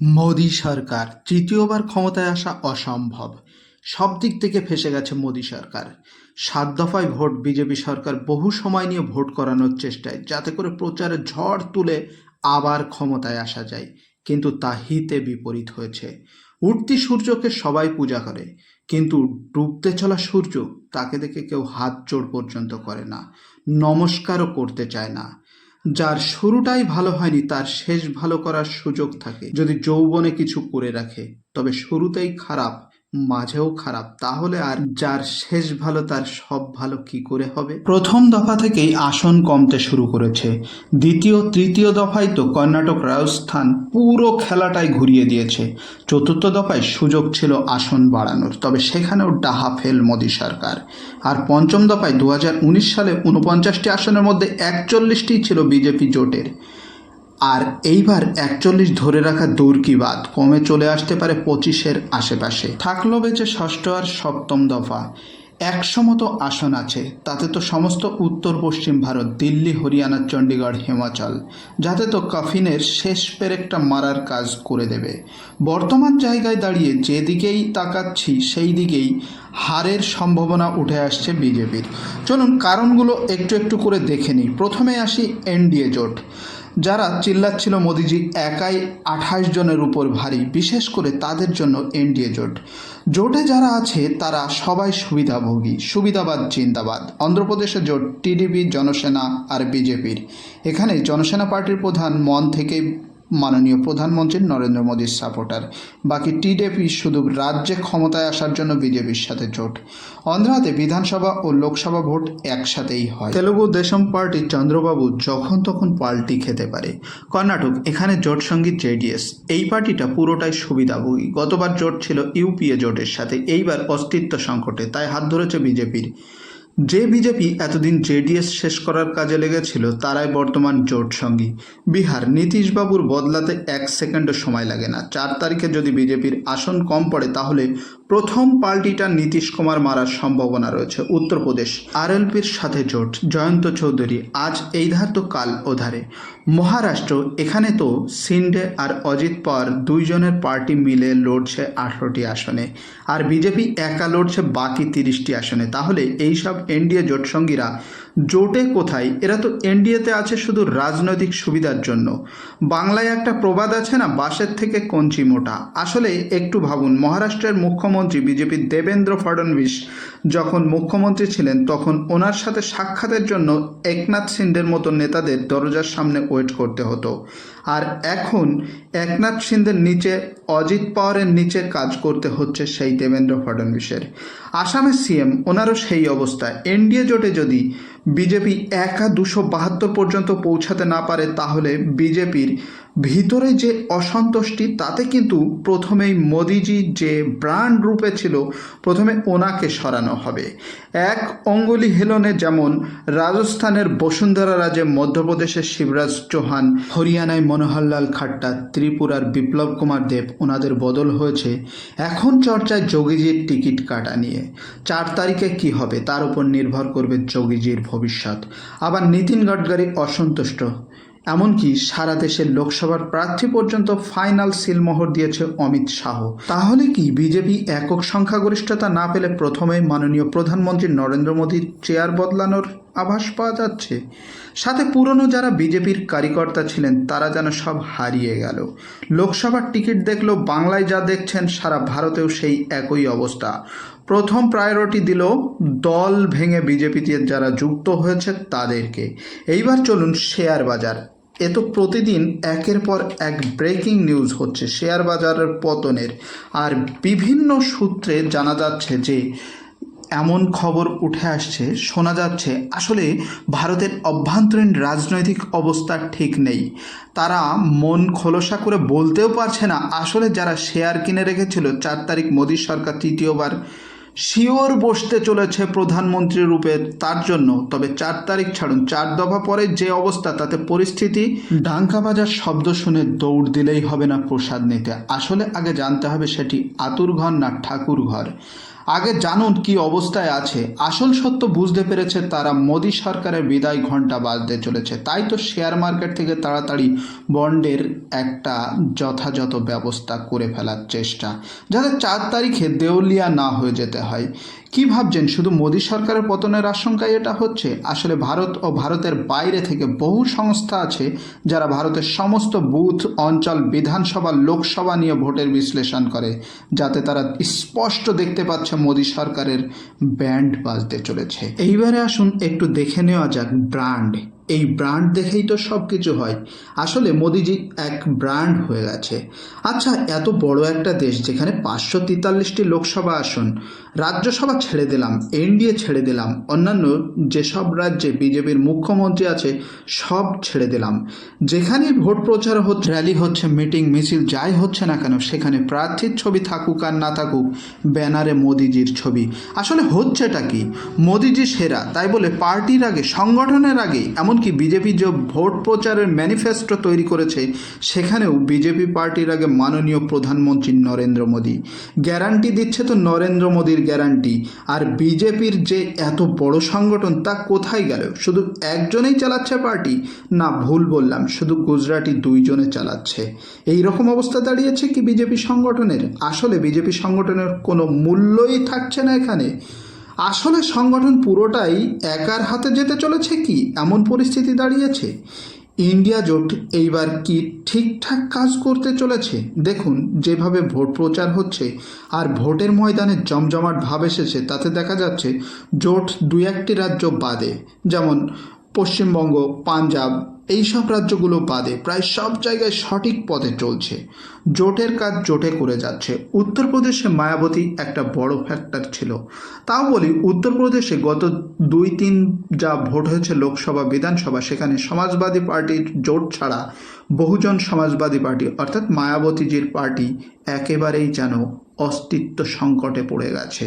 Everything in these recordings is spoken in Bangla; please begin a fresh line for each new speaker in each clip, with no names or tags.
মোদী সরকার, তৃতীয়বার ক্ষমতায় আসা অসম্ভব। সব দিক থেকে ফেসে গেছে মোদী সরকার। সাত দফায় ভোট বিজেপি সরকার বহু সময় নিয়ে ভোট করানোর চেষ্টায়, যাতে করে প্রচারে ঝড় তুলে আবার ক্ষমতায় আসা যায়। কিন্তু তা হিতে বিপরীত হয়েছে। উঠতি সূর্যকে সবাই পূজা করে, কিন্তু ডুবতে চলা সূর্য তাকে দেখে কেউ হাত জোড় পর্যন্ত করে না, নমস্কারও করতে চায় না। যার শুরুটাই ভালো হয়নি, তার শেষ ভালো করার সুযোগ থাকে। যদি যৌবনে কিছু করে রাখে, তবে শুরুতেই খারাপ মাঝেও খারাপ। তাহলে আর যার শেষ ভালো, তার সব ভালো কি করে হবে? প্রথম দফা থেকেই আসন কমতে শুরু করেছে। দ্বিতীয়, তৃতীয় দফায় তো কর্ণাটক রাজস্থান পুরো খেলাটাই ঘুরিয়ে দিয়েছে। চতুর্থ দফায় সুযোগ ছিল আসন বাড়ানোর, তবে সেখানেও ডাহা ফেল মোদী সরকার। আর পঞ্চম দফায় দু হাজার উনিশ সালে উনপঞ্চাশটি আসনের মধ্যে একচল্লিশটি ছিল বিজেপি জোটের। আর এইবার একচল্লিশ ধরে রাখা দৌড় কি বাদ কমে চলে আসতে পারে পঁচিশের আশেপাশে। থাকল বেঁচে ষষ্ঠ আর সপ্তম দফা। একশো মতো আসন আছে, তাতে তো সমস্ত উত্তর পশ্চিম ভারত, দিল্লি, হরিয়ানা, চণ্ডীগড়, হিমাচল। যাতে তো কাফিনের শেষ পেরেকটা মারার কাজ করে দেবে। বর্তমান জায়গায় দাঁড়িয়ে যেদিকেই তাকাচ্ছি সেই দিকেই হারের সম্ভাবনা উঠে আসছে বিজেপির। চলুন কারণগুলো একটু একটু করে দেখে নিই। প্রথমে আসি এনডিএ জোট। যারা চিল্লাচ্ছিল মোদিজি একাই আঠাশ জনের উপর ভারী, বিশেষ করে তাদের জন্য এনডিএ জোট। জোটে যারা আছে, তারা সবাই সুবিধাভোগী, সুবিধাবাদ, জিন্দাবাদ। অন্ধ্রপ্রদেশে জোট টিডিপি, জনসেনা আর বিজেপির। এখানে জনসেনা পার্টির প্রধান মন থেকে মাননীয় প্রধানমন্ত্রী নরেন্দ্র মোদীর সাপোর্টার। বাকি টিডিপি শুধু রাজ্যে ক্ষমতায় আসার জন্য বিজেপির সাথে জোট। অন্ধ্রাতে বিধানসভা ও লোকসভা ভোট একসাথেই হয়। তেলুগু দেশম পার্টি চন্দ্রবাবু যখন তখন পাল্টি খেতে পারে। কর্ণাটক, এখানে জোট সংগীত জেডিএস এই পার্টিটা পুরোটাই সুবিধাভোগী। গতবার জোট ছিল ইউপিএ জোটের সাথে। এইবার অস্তিত্ব সংকটে তাই হাত ধরেছে বিজেপির। যে বিজেপি এতদিন জেডিএস শেষ করার কাজে লেগেছিল, তারাই বর্তমান জোট সঙ্গী। বিহার, নীতিশবাবুর বদলাতে এক সেকেন্ডও সময় লাগে না। চার তারিখে যদি বিজেপির আসন কম পড়ে, তাহলে প্রথম পাল্টিটা নীতিশ কুমার মারার সম্ভাবনা রয়েছে উত্তরপ্রদেশ আরএলপির সাথে জোট। জয়ন্ত চৌধুরী আজ এই ধার তো কাল ওধারে। মহারাষ্ট্র, এখানে তো সিন্ডে আর অজিত পাওয়ার দুইজনের পার্টি মিলে লড়ছে আঠারোটি আসনে। আর বিজেপি একা লড়ছে বাকি তিরিশটি আসনে। তাহলে এইসব এনডিএ জোট সঙ্গীরা জোটে কোথায়? এরা তো এনডিএতে আছে শুধু রাজনৈতিক সুবিধার জন্য। বাংলায় একটা প্রবাদ আছে না বাসের থেকে কঞ্চি মোটা। আসলে একটু ভাবুন, মহারাষ্ট্রের মুখ্যমন্ত্রী বিজেপি দেবেন্দ্র ফডনবিস যখন মুখ্যমন্ত্রী ছিলেন, তখন ওনার সাথে সাক্ষাতের জন্য একনাথ সিন্ডের মতো নেতাদের দরজার সামনে ওয়েট করতে হতো। আর এখন একনাথ সিন্ধের নিচে, অজিত পাওয়ারের নিচে কাজ করতে হচ্ছে সেই দেবেন্দ্র ফডনবিসের আসামের সিএম, ওনারও সেই অবস্থা। এনডিএ জোটে যদি বিজেপি একা দুশো বাহাত্তর পর্যন্ত পৌঁছাতে না পারে, তাহলে বিজেপির ভিতরে যে অসন্তুষ্টি, তাতে কিন্তু প্রথমেই মোদিজি যে ব্র্যান্ড রূপে ছিল, প্রথমে ওনাকে সরানো হবে। এক অঙ্গুলি হেলনে যেমন রাজস্থানের বসুন্ধরা রাজে মধ্যপ্রদেশের শিবরাজ চৌহান, হরিয়ানায় মনোহরলাল খাট্টা ত্রিপুরার বিপ্লব কুমার দেব ওনাদের বদল হয়েছে। এখন চর্চায় যোগীজির টিকিট কাটা নিয়ে। চার তারিখে কি হবে, তার উপর নির্ভর করবে যোগীজির ভবিষ্যৎ। আবার নীতিন গডকরি অসন্তুষ্ট। এমনকি সারা দেশের লোকসভার প্রার্থী পর্যন্ত ফাইনাল সিলমোহর দিয়েছে অমিত শাহ। তাহলে কি বিজেপি একক সংখ্যাগরিষ্ঠতা না পেলে প্রথমে মাননীয় প্রধানমন্ত্রী নরেন্দ্র মোদীর চেয়ার বদলানোর আভাস পাওয়া যাচ্ছে। সাথে পুরনো যারা বিজেপির কার্যকর্তা ছিলেন, তারা যেন সব হারিয়ে গেল। লোকসভার টিকিট দেখলেও বাংলায় যা দেখছেন, সারা ভারতেও সেই একই অবস্থা। প্রথম প্রায়োরিটি দিল, দল ভেঙে বিজেপিতে যারা যুক্ত হয়েছে, তাদেরকে। এইবার চলুন শেয়ার বাজার। এ তো প্রতিদিন একের পর এক ব্রেকিং নিউজ হচ্ছে, শেয়ার বাজারের পতনের। আর বিভিন্ন সূত্রে জানা যাচ্ছে যে এমন খবর উঠে আসছে, শোনা যাচ্ছে, আসলে ভারতের অভ্যন্তরীণ রাজনৈতিক অবস্থা ঠিক নেই। তারা মন খোলসা করে বলতেও পারছে না, আসলে যারা শেয়ার কিনে রেখেছিল, চার তারিখ মোদী সরকার তৃতীয়বার শিওর বসতে চলেছে প্রধানমন্ত্রী রূপে তার জন্য। তবে চার তারিখ ছাড়ুন, চার দফা পরে যে অবস্থা, তাতে পরিস্থিতি ডাঙ্কা বাজার শব্দ শুনে দৌড় দিলেই হবে না প্রসাদ নিতে। আসলে আগে জানতে হবে সেটি আতুর ঘর না ঠাকুর ঘর। আগে জানুন কি অবস্থায় আছে। আসল সত্য বুঝতে পেরেছে তারা মোদী সরকারের বিদায় ঘণ্টা বাজতে চলেছে। তাই তো শেয়ার মার্কেট থেকে তাড়াতাড়ি বন্ডের একটা যথাযথ ব্যবস্থা করে ফেলার চেষ্টা, যাতে চার তারিখে দেউলিয়া না হয়ে যেতে হয়। কি ভাবছেন? শুধু মোদী সরকারের পতনের আশঙ্কায় এটা হচ্ছে? আসলে ভারত ও ভারতের বাইরে থেকে বহু সংস্থা আছে যারা ভারতের সমস্ত বুথ, অঞ্চল, বিধানসভা, লোকসভা নিয়ে ভোটের বিশ্লেষণ করে, যাতে তারা স্পষ্ট দেখতে পাচ্ছে মোদী সরকারের ব্যান্ড বাজতে চলেছে। এইবারে আসুন একটু দেখে নেওয়া যাক ব্র্যান্ড। এই ব্র্যান্ড দেখেই তো সব কিছু হয়। আসলে মোদিজি এক ব্র্যান্ড হয়ে গেছে। আচ্ছা এত বড় একটা দেশ যেখানে পাঁচশো তেতাল্লিশটি লোকসভা আসন, রাজ্যসভা ছেড়ে দিলাম, এনডিএ ছেড়ে দিলাম, অন্যান্য যেসব রাজ্যে বিজেপির মুখ্যমন্ত্রী আছে, সব ছেড়ে দিলাম। যেখানেই ভোট প্রচার হচ্ছে র্যালি হচ্ছে মিটিং মিছিল, যাই হচ্ছে না কেন, সেখানে প্রার্থীর ছবি থাকুক আর না থাকুক, ব্যানারে মোদিজির ছবি। আসলে হচ্ছেটা কি? মোদিজি সেরা, তাই বলে পার্টির আগে, সংগঠনের আগে এমনকি বিজেপি যে ভোট প্রচারের ম্যানিফেস্টো তৈরি করেছে, সেখানেও বিজেপি পার্টির আগে মাননীয় প্রধানমন্ত্রী নরেন্দ্র মোদী। গ্যারান্টি দিচ্ছে তো নরেন্দ্র মোদীর গ্যারান্টি। আর বিজেপির যে এত বড় সংগঠন, তা কোথায় গেল? শুধু একজনেই চালাচ্ছে পার্টি? না, ভুল বললাম, শুধু গুজরাটি দুইজনে চালাচ্ছে। এই রকম অবস্থা দাঁড়িয়েছে কি বিজেপি সংগঠনের? আসলে বিজেপি সংগঠনের কোনো মূল্যই থাকছে না এখানে। আসলে সংগঠন পুরোটাই একার হাতে যেতে চলেছে কি? এমন পরিস্থিতি দাঁড়িয়েছে? ইন্ডিয়া জোট এইবার কি ঠিকঠাক কাজ করতে চলেছে? দেখুন, যেভাবে ভোট প্রচার হচ্ছে আর ভোটের ময়দানে জমজমাট ভাব এসেছে, তাতে দেখা যাচ্ছে জোট দু একটি রাজ্য বাদে। যেমন পশ্চিমবঙ্গ, পাঞ্জাব এই সব রাজ্যগুলো বাদে প্রায় সব জায়গায় সঠিক পথে চলছে। জোটের কাজ জোটে করে যাচ্ছে। উত্তরপ্রদেশে মায়াবতী একটা বড় ফ্যাক্টর ছিল। তাও বলি, উত্তরপ্রদেশে গত দুই তিন যা ভোট হয়েছে লোকসভা, বিধানসভা, সেখানে সমাজবাদী পার্টির জোট ছাড়া বহুজন সমাজবাদী পার্টি, অর্থাৎ মায়াবতীজির পার্টি একেবারেই যেন অস্তিত্ব সংকটে পড়ে গেছে।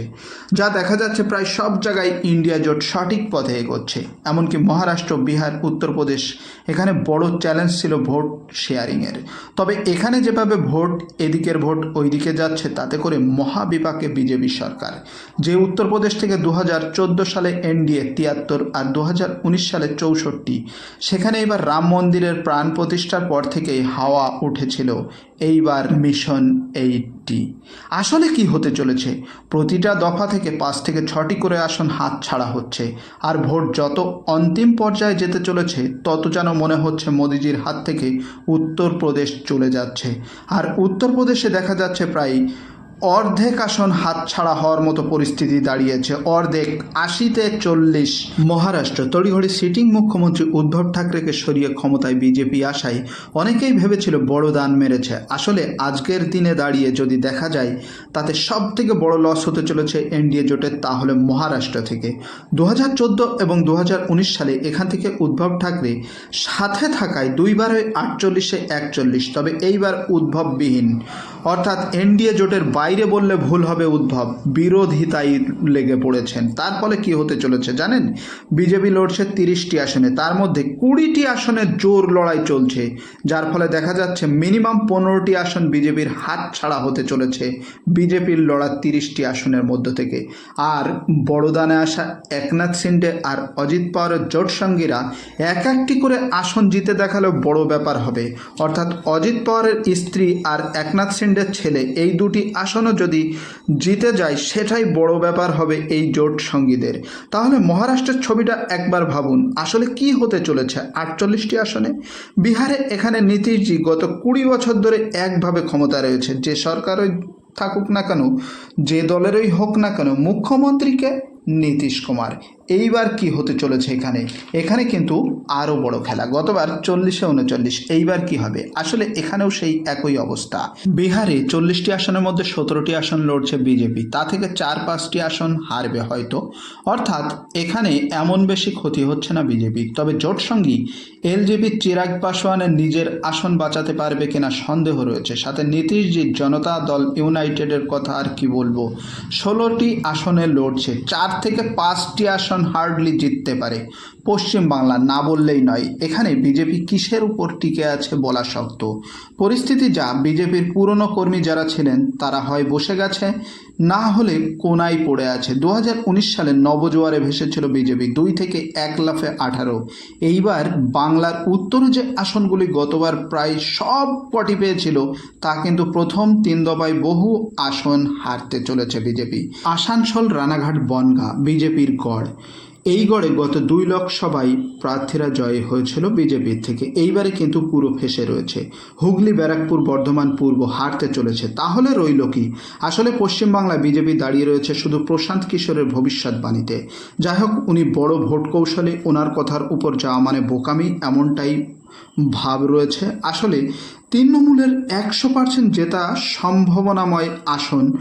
যা দেখা যাচ্ছে প্রায় সব জায়গায় ইন্ডিয়া জোট সঠিক পথে এগোচ্ছে। এমনকি মহারাষ্ট্র, বিহার, উত্তরপ্রদেশ এখানে বড় চ্যালেঞ্জ ছিল ভোট শেয়ারিংয়ের। তবে এখানে যেভাবে ভোট এদিকের ভোট ওইদিকে যাচ্ছে, তাতে করে মহাবিপাকে বিজেপি সরকার। যে উত্তরপ্রদেশ থেকে দু হাজার চোদ্দ সালে এনডিএ তিয়াত্তর আর দু হাজার উনিশ সালে চৌষট্টি, সেখানে এবার রাম মন্দিরের প্রাণ প্রতিষ্ঠার পর থেকেই হাওয়া উঠেছিল। এইবার মিশন এইটটি আসলে কি হতে চলেছে? প্রতিটা দফা থেকে পাঁচ থেকে ছটি করে আসন হাত ছাড়া হচ্ছে। আর ভোট যত অন্তিম পর্যায়ে যেতে চলেছে, তত যেন মনে হচ্ছে মোদিজির হাত থেকে উত্তরপ্রদেশ চলে যাচ্ছে। আর উত্তরপ্রদেশে দেখা যাচ্ছে প্রায় অর্ধেক আসন হাতছাড়া হওয়ার মতো পরিস্থিতি দাঁড়িয়েছে। অর্ধেক, আশিতে চল্লিশ। মহারাষ্ট্র, তড়িঘড়ি সিটিং মুখ্যমন্ত্রী উদ্ধব ঠাকরেকে সরিয়ে ক্ষমতায় বিজেপি আসায় অনেকেই ভেবেছিল বড় দান মেরেছে। আসলে আজকের দিনে দাঁড়িয়ে যদি দেখা যায়, তাতে সব থেকে বড় লস হতে চলেছে এনডিএ জোটের তাহলে মহারাষ্ট্র থেকে। দু হাজার চোদ্দ এবং দু হাজার উনিশ সালে এখান থেকে উদ্ধব ঠাকরে সাথে থাকায় দুইবার ওই আটচল্লিশে একচল্লিশ, তবে এইবার উদ্ভববিহীন। অর্থাৎ এনডিএ জোটের বাইরে বললে ভুল হবে উদ্ভব বিরোধিতায় লেগে পড়েছেন। তার ফলে কি হতে চলেছে জানেন? বিজেপি লড়ছে তিরিশটি আসনে। তার মধ্যে কুড়িটি আসনে জোর লড়াই চলছে। যার ফলে দেখা যাচ্ছে মিনিমাম পনেরোটি আসন বিজেপির হাত ছাড়া হতে চলেছে। বিজেপির লড়া তিরিশটি আসনের মধ্য থেকে। আর বড়দানে আসা একনাথ সিন্ডে আর অজিত পাওয়ারের জোট সঙ্গীরা এক একটি করে আসন জিতে দেখালেও বড় ব্যাপার হবে। অর্থাৎ অজিত পাওয়ারের স্ত্রী আর একনাথ সিন্ডের ছেলে এই দুটি আসনও যদি জিতে যায়, সেটাই বড় ব্যাপার হবে এই জোট সঙ্গীদের। তাহলে মহারাষ্ট্রের ছবিটা একবার ভাবুন, আসলে কি হতে চলেছে আটচল্লিশটি আসনে? বিহারে এখানে নীতিশজি গত কুড়ি বছর ধরে একভাবে ক্ষমতা রয়েছে, যে সরকারই থাকুক না কেন, যে দলেরই হোক না কেন, মুখ্যমন্ত্রীকে নীতিশ কুমার। এইবার কি হতে চলেছে এখানে? এখানে কিন্তু আরও বড় খেলা। গতবার চল্লিশে উনচল্লিশ, এইবার কি হবে? আসলে এখানেও সেই একই অবস্থা। বিহারে চল্লিশটি আসনের মধ্যে সতেরোটি আসন লড়ছে বিজেপি। তা থেকে চার পাঁচটি আসন হারবে হয়তো। অর্থাৎ এখানে এমন বেশি ক্ষতি হচ্ছে না বিজেপি। তবে জোট সঙ্গী এলজেপি চিরাগ পাসওয়ানের নিজের আসন বাঁচাতে পারবে কিনা সন্দেহ রয়েছে। সাথে নীতিশজির জনতা দল ইউনাইটেডের কথা আর কি বলব? ষোলোটি আসনে লড়ছে। চার থেকে পাঁচটি আসন হার্ডলি জিততে পারে। পশ্চিম বাংলা না বললেই নয়, এখানে বিজেপি কিসের উপর টিকে আছে বলা শক্ত? পরিস্থিতি যা, বিজেপির পুরনো কর্মী যারা ছিলেন, তারা হয় বসে গেছে না হলে কোনায় পড়ে আছে। দু সালে নবজোয়ারে ভেসেছিল বিজেপি, দুই থেকে এক লাফে আঠারো। এইবার বাংলার উত্তরে যে আসনগুলি গতবার প্রায় সব কটি পেয়েছিল, তা কিন্তু প্রথম তিন দফায় বহু আসন হারতে চলেছে বিজেপি। আসানসোল, রানাঘাট, বনগা, বিজেপির গড়। এই গড়ে গত দুই লোকসভায় প্রার্থীরা জয় হয়েছিল বিজেপির থেকে। এইবারে কিন্তু পুরো ফেসে রয়েছে। হুগলি, ব্যারাকপুর, বর্ধমান, পূর্ব হারতে চলেছে। তাহলে রইল কি? আসলে পশ্চিমবাংলায় বিজেপি দাঁড়িয়ে রয়েছে শুধু প্রশান্ত কিশোরের ভবিষ্যৎবাণীতে যাই হোক, উনি বড় ভোট কৌশলে ওনার কথার উপর যাওয়া মানে বোকামি এমনটাই ভাব রয়েছে। আসলে তৃণমূলের একশো পার্সেন্ট জেতা সম্ভাবনাময় আসন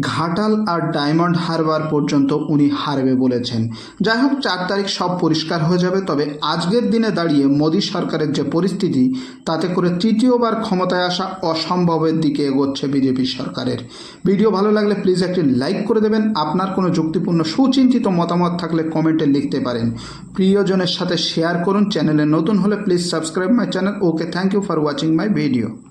ঘাটাল আর ডায়মন্ড হারবার পর্যন্ত উনি হারবে বলেছেন। যাই হোক চার তারিখ সব পরিষ্কার হয়ে যাবে, তবে আজকের দিনে দাঁড়িয়ে মোদী সরকারের যে পরিস্থিতি, তাতে করে তৃতীয়বার ক্ষমতায় আসা অসম্ভবের দিকে এগোচ্ছে বিজেপি সরকারের। ভিডিও ভালো লাগলে প্লিজ একটি লাইক করে দেবেন। আপনার কোনো যুক্তিপূর্ণ, সুচিন্তিত মতামত থাকলে কমেন্টে লিখতে পারেন। প্রিয়জনের সাথে শেয়ার করুন। চ্যানেলে নতুন হলে please subscribe my channel. Okay, thank you for watching my video.